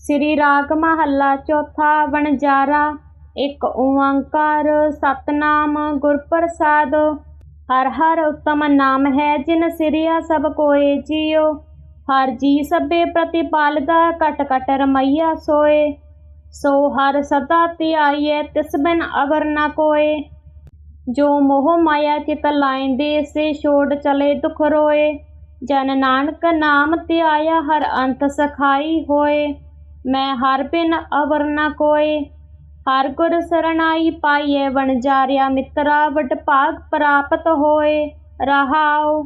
ਸ੍ਰੀ ਰਾਗ ਮਹੱਲਾ ਚੌਥਾ ਵਣਜਾਰਾ, ਇੱਕ ਓੰਕਾਰ ਸਤਨਾਮ ਗੁਰ ਪ੍ਰਸਾਦ ਹਰ ਹਰ ਉਤਮ ਨਾਮ ਹੈ ਜਿਨ ਸਿਰਿਆ ਸਭ ਕੋਏ ਜੀਉ ਹਰ ਜੀ ਸਭੇ ਪ੍ਰਤਿਪਾਲਦਾ ਕਟ ਕਟ ਰਮਈਆ ਸੋਏ। ਸੋ ਹਰ ਸਦਾ ਧਿਆਈਐ, ਤਿਸ ਬਿਨ ਅਵਰ ਨਾ ਕੋਏ। ਜੋ ਮੋਹ ਮਾਇਆ ਚਿਤ ਲਾਇਂਦੇ, ਸੇ ਛੋੜ ਚਲੇ ਦੁਖ ਰੋਏ। ਜਨ ਨਾਨਕ ਨਾਮ ਧਿਆਇਆ, ਹਰ ਅੰਤ ਸਖਾਈ ਹੋਏ। ਮੈਂ ਹਰ ਬਿਨ ਅਵਰ ਕੋਏ। ਹਰ ਗੁਰ ਸਰਣਾਈ ਪਾਈਐ ਵਣਜਾਰਿਆ ਮਿੱਤਰਾ ਵਟ ਭਾਗ ਪ੍ਰਾਪਤ ਹੋਏ। ਰਹਾਉ,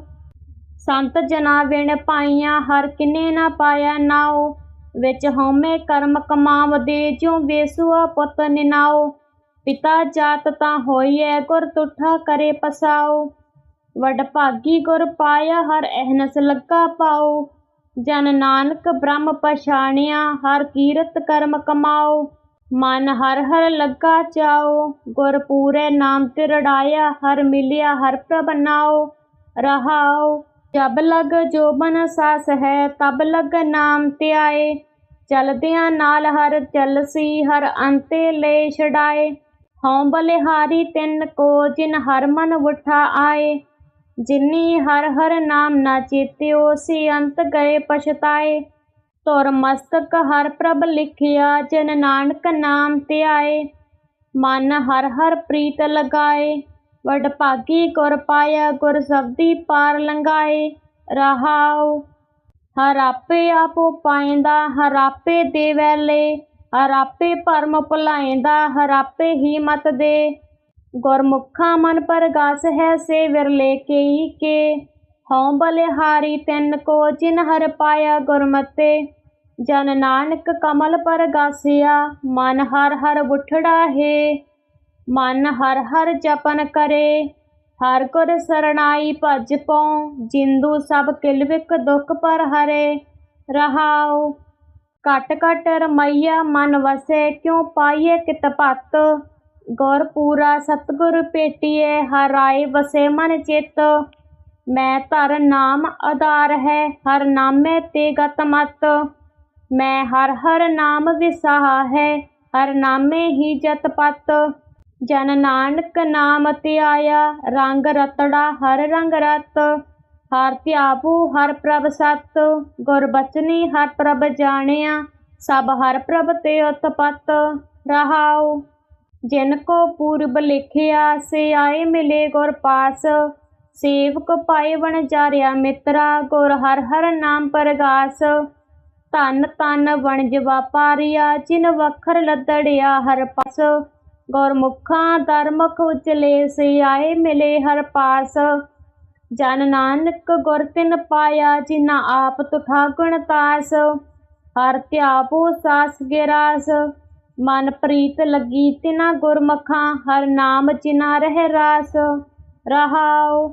ਸੰਤ ਜਨਾ ਵਿਣ ਪਾਈਆਂ, ਹਰ ਕਿਨੇ ਨਾ ਪਾਇਆ ਨਾਉ। ਵਿੱਚ ਹਉਮੈ ਕਰਮ ਕਮਾਵਦੇ ਜਿਉ ਵੇਸੂਆ ਪੁੱਤ ਨਿਨਾਉ। ਪਿਤਾ ਜਾਤ ਤਾਂ ਹੋਈਐ, ਗੁਰ ਤੁਠਾ ਕਰੇ ਪਸਾਉ। ਵਡ ਭਾਗੀ ਗੁਰ ਪਾਇਆ, ਹਰ ਅਹਨਸ ਲੱਗਾ ਪਾਉ। ਜਨ ਨਾਨਕ ਬ੍ਰਹਮ ਪਛਾਣਿਆ, ਹਰ ਕੀਰਤ ਕਰਮ ਕਮਾਓ। ਮਨ ਹਰ ਹਰ ਲੱਗਾ ਚਾਓ, ਗੁਰ ਪੂਰੇ ਨਾਮ ਤੇ ਰੜਾਇਆ, ਹਰ ਮਿਲਿਆ, ਹਰ ਪ੍ਰਭ ਨਾਉ ਰਹਾਉ ਜਬ ਲਗ ਜੋਬਨ ਸਾਸ ਹੈ, ਤਬ ਲਗ ਨਾਮ ਧਿਆਏ ਚਲਦਿਆਂ ਨਾਲ ਹਰ ਚਲਸੀ, ਹਰ ਅੰਤੇ ਲੈ ਛਡਾਏ। ਹਉ ਬਲਿਹਾਰੀ ਤਿੰਨ ਕੋ, ਜਿਨ ਹਰ ਮਨ ਉਠਾ ਆਏ। ਜਿਨੀ ਹਰ ਹਰ ਨਾਮ ਨਾ ਚੇਤਿਓ ਸੀ ਅੰਤ ਗਏ ਪਛਤਾਏ। ਤੁਰ ਮਸਤਕ ਹਰ ਪ੍ਰਭ ਲਿਖਿਆ, ਜਨ ਨਾਨਕ ਨਾਮ ਧਿਆਏ। ਮਨ ਹਰ ਹਰ ਪ੍ਰੀਤ ਲਗਾਏ। ਵਡ ਭਾਗੀ ਗੁਰ ਪਾਇਆ, ਗੁਰ ਸਬਦੀ ਪਾਰ ਲੰਘਾਏ। ਰਹਾਉ, ਹਰ ਆਪੇ ਆਪੋ ਪਾਇੰਦਾ, ਹਰ ਆਪੇ ਦੇਵੈ ਲੇ। ਹਰ ਆਪੇ ਭਰਮ ਭੁਲਾਇੰਦਾ, ਹਰ ਆਪੇ ਹੀ ਮਤ ਦੇ। ਗੁਰਮੁਖਾਂ ਮਨ ਪਰਗਾਸ ਹੈ ਸੇ ਵਿਰਲੇ ਕੇਈ ਕੇ। ਹਉ ਬਲਿਹਾਰੀ ਤਿੰਨ ਕੋ ਜਿਨ ਹਰ ਪਾਇਆ ਗੁਰਮਤੇ। ਜਨ ਨਾਨਕ ਕਮਲ ਪਰਗਾਸਿਆ ਮਨ ਹਰ ਹਰ ਉਠੜਾ ਹੈ। ਮਨ ਹਰ ਹਰ ਜਪਨ ਕਰੇ, ਹਰ ਗੁਰ ਸਰਣਾਈ ਭਜ ਪਉ, ਜਿੰਦੂ ਸਭ ਕਿਲਵਿਕ ਦੁਖ ਪਰ ਹਰੇ। ਰਹਾਉ, ਘਟ ਘਟ ਰਮਈਆ ਮਨ ਵਸੇ, ਕਿਉ ਪਾਈਏ ਕਿਤ ਭਤ। ਗੁਰ ਪੂਰਾ ਸਤਗੁਰ ਭੇਟੀਏ, ਹਰ ਆਏ ਵਸੇ ਮਨ ਚਿਤ। ਮੈਂ ਧਰ ਨਾਮ ਆਧਾਰ ਹੈ, ਹਰ ਨਾਮੇ ਤੇ ਗਤ ਮਤ। ਮੈਂ ਹਰ ਹਰ ਨਾਮ ਵਿਸਾਹਾ ਹੈ, ਹਰ ਨਾਮੇ ਹੀ ਜਤ ਪਤ। ਜਨ ਨਾਨਕ ਨਾਮ ਧਿਆਇਆ ਰੰਗ ਰਤੜਾ ਹਰ ਰੰਗ ਰਤ। ਹਰ ਧਿਆਵੂ ਹਰ ਪ੍ਰਭ ਸਤ, ਗੁਰ ਬਚਨੀ ਹਰ ਪ੍ਰਭ ਜਾਣਿਆ, ਸਭ ਹਰ ਪ੍ਰਭ ਤੇ ਉਤਪਤ ਰਹਾਉ। ਜਿਨ ਕੋ ਪੂਰਬ ਲਿਖਿਆ ਸੇ ਆਏ ਮਿਲੇ ਗੁਰ ਪਾਸ। ਸੇਵਕ ਪਾਏ ਬਣ ਜਾਰਿਆ ਮਿੱਤਰਾ, ਗੁਰ ਹਰ ਹਰ ਨਾਮ ਪਰਗਾਸ। ਧਨ ਤਨ ਵਣਜ ਵਾਪਾਰੀਆ, ਜਿਨ ਵਖਰ ਲੱਦੜਿਆ ਹਰ ਪਸ। ਗੁਰਮੁਖਾਂ ਦਰਮੁਖ ਉਚਲੇ ਸੇ ਆਏ ਮਿਲੇ ਹਰ ਪਾਸ। ਜਨ ਨਾਨਕ ਗੁਰ ਤਿਨ ਪਾਇਆ ਜਿਨਾ ਆਪ ਤੁਠਾ ਗੁਣ ਤਾਸ। ਹਰ ਧਿਆਵੋ ਸਾਸ ਗਿਰਾਸ। ਮਨ ਪ੍ਰੀਤ ਲੱਗੀ ਤਿਨਾ ਗੁਰਮਖਾਂ ਹਰ ਨਾਮ ਜਿਨਾ ਰਹਿ ਰਾਸ ਰਹਾਉ।